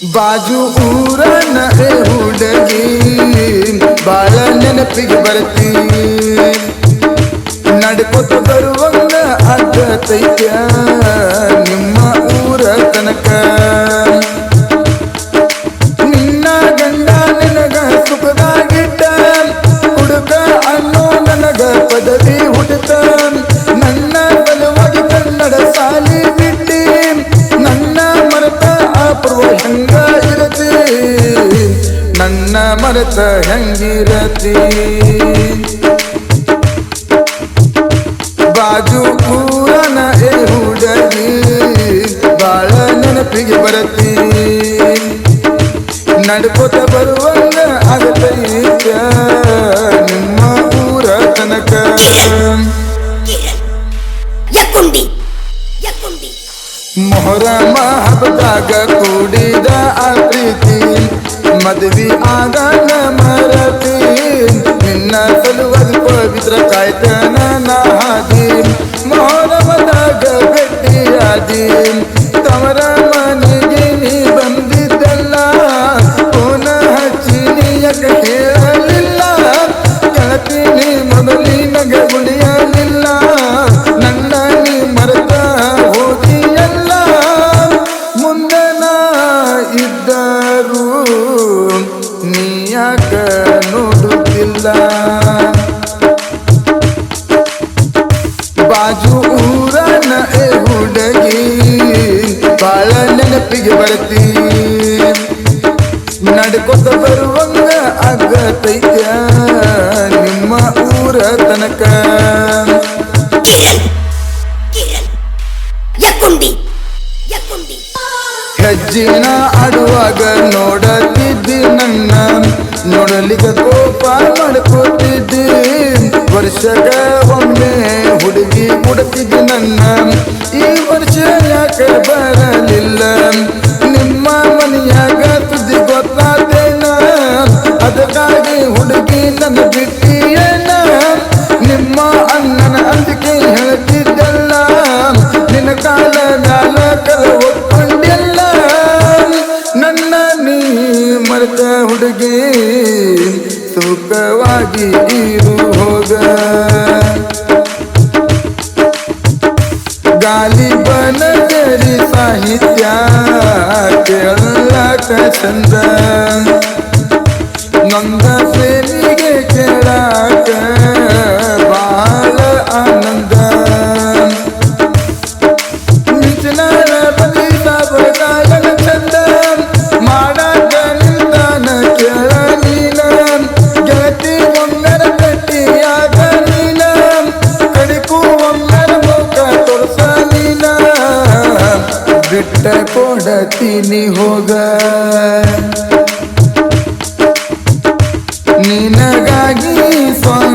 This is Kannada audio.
ಬಾಜು ಊರನ ಏ ಹುಡುಗಿ ಬಾಳ ನೆನಪಿಗೆ ಬರ್ತಿ ನಡ್ಕೊತ ಬರುವಂಗ ಆಗತೈತ್ಯ ಮರೆತ ಹೆಂಗಿರತಿ? ಬಾಜು ಪೂರನ ಏ ಹುಡುಗಿ ಬಾಳ ನೆನಪಿಗೆ ಬರತಿ. ನಡ್ಕೋತ ಬರುವಂಗ ಆಗತೈತ ನಿಮ್ಮ ಊರ ತನಕ. ಮೊಹರ ಮಹಬ್ಬದಾಗ ಕೂಡಿದ ಆ ಪ್ರೀತಿ. ಮದ್ವಿ ಆಗನ ಮರತಿ. ನಿನ್ನ ಸಲುವಾಗಿ ಪವಿತ್ರ ಕಾಯ್ತನ ನಾದಿ. ಹಾದಿ ಮೊಹರಮದಾಗ ಭೇಟಿಯಾದಿ ತವರ ಮನೆಗೆ ನೀ ಬಂದಿದ್ದಲ್ಲ. ಪುನಃ ಹಚ್ಚಿ ಕೇಳಲಿಲ್ಲ ಯಾಕೆ ಹೇಳಲಿಲ್ಲ ನೀ ಮೊದಲಿನಗ ಉಳಿಯಲಿಲ್ಲ. ನನ್ನ ನೀ ಮರೆತ ಹೋಗಿಯಲ್ಲ. ಮುಂದೆ ನಾ ಇದ್ದರು ನೀ ಯಾಕ ನೋಡುತ್ತಿಲ್ಲ ಬಾಜು ಊರನ ಏ ಹುಡುಗಿ ಬಾಳ ನೆನಪಿಗೆ ಬರ್ತಿ ನಡ್ಕೊತ ಬರುವಂಗ ಆಗತೈತ್ಯ ನಿಮ್ಮ ಊರ ತನಕ ಕಿರಣ್ ಕಿರಣ್ ಹೆಜ್ಜಿನ ಆಡುವಾಗ ನೋಡತಿದ್ದಿ ನನ್ನ. ನೋಡಲಿಕ್ಕೆ ಕೋಪ ಮಾಡ್ಕೋತಿದ್ದಿ. ವರ್ಷದ ಒಮ್ಮೆ ಹುಡುಗಿ ಕೊಡ್ತಿದ್ದಿ ನನ್ನ. ಈ ವರ್ಷ ಯಾಕೆ ಬರಲಿಲ್ಲ ಮರೆತ ಹುಡುಗಿ ಸುಖವಾಗಿ ಇರು ಹೋಗ. ಗಾಲಿ ಬನಗರಿ ಸಾಹಿತ್ಯ ಕೇಳಕ ಚಂದ. ನಂದ ಪ್ರೇಮಿಗೆ ಕೇಳಾಕ ಬಿಟ್ಟ ಕೊಡತೀನಿ ಹೋಗ. ನಿನಗಾಗಿ ಸ್ವಂಗ